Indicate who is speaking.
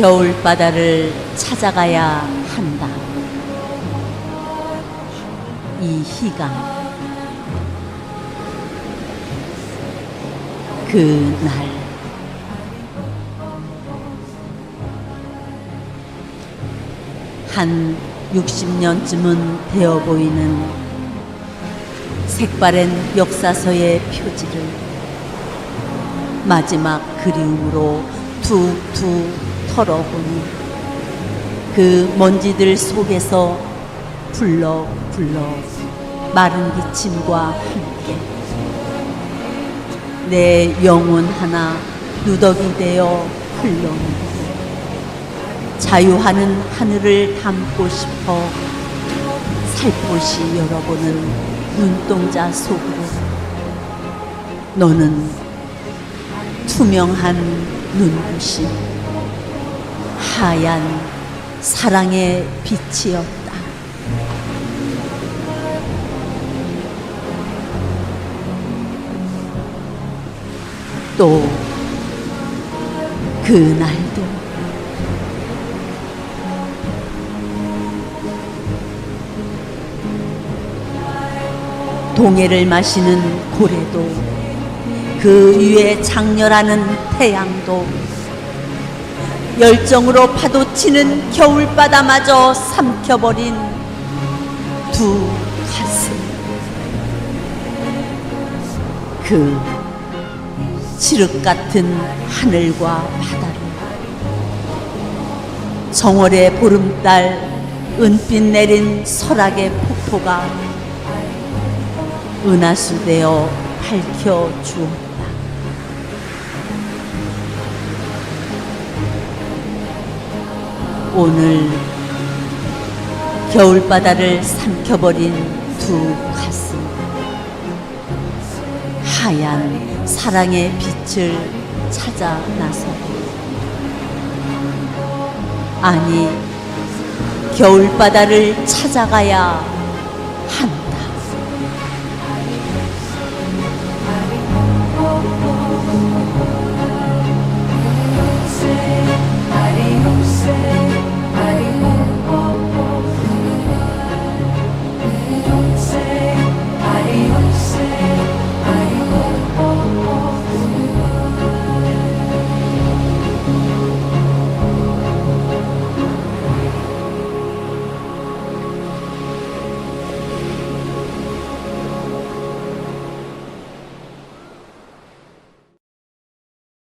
Speaker 1: 겨울바다를 찾아가야 한다. 이희강 그날 한 60년쯤은 되어 보이는 색바랜 역사서의 표지를 마지막 그리움으로 툭툭 털어보니 그 먼지들 속에서 불럭불럭 마른 기침과 함께 내 영혼 하나 누더기 되어 흘러오고 자유하는 하늘을 담고 싶어 살포시 열어보는 눈동자 속으로 너는 투명한 눈부신 하얀 사랑의 빛이었다. 또 그날도 동해를 마시는 고래도 그 위에 장렬하는 태양도 열정으로 파도치는 겨울바다마저 삼켜버린 두 가슴 그 칠흑 같은 하늘과 바다를 정월의 보름달 은빛 내린 설악의 폭포가 은하수되어 밝혀 주었다. 오늘 겨울바다를 삼켜버린 두 가슴. 하얀 사랑의 빛을 찾아 나서고. 아니 겨울바다를 찾아가야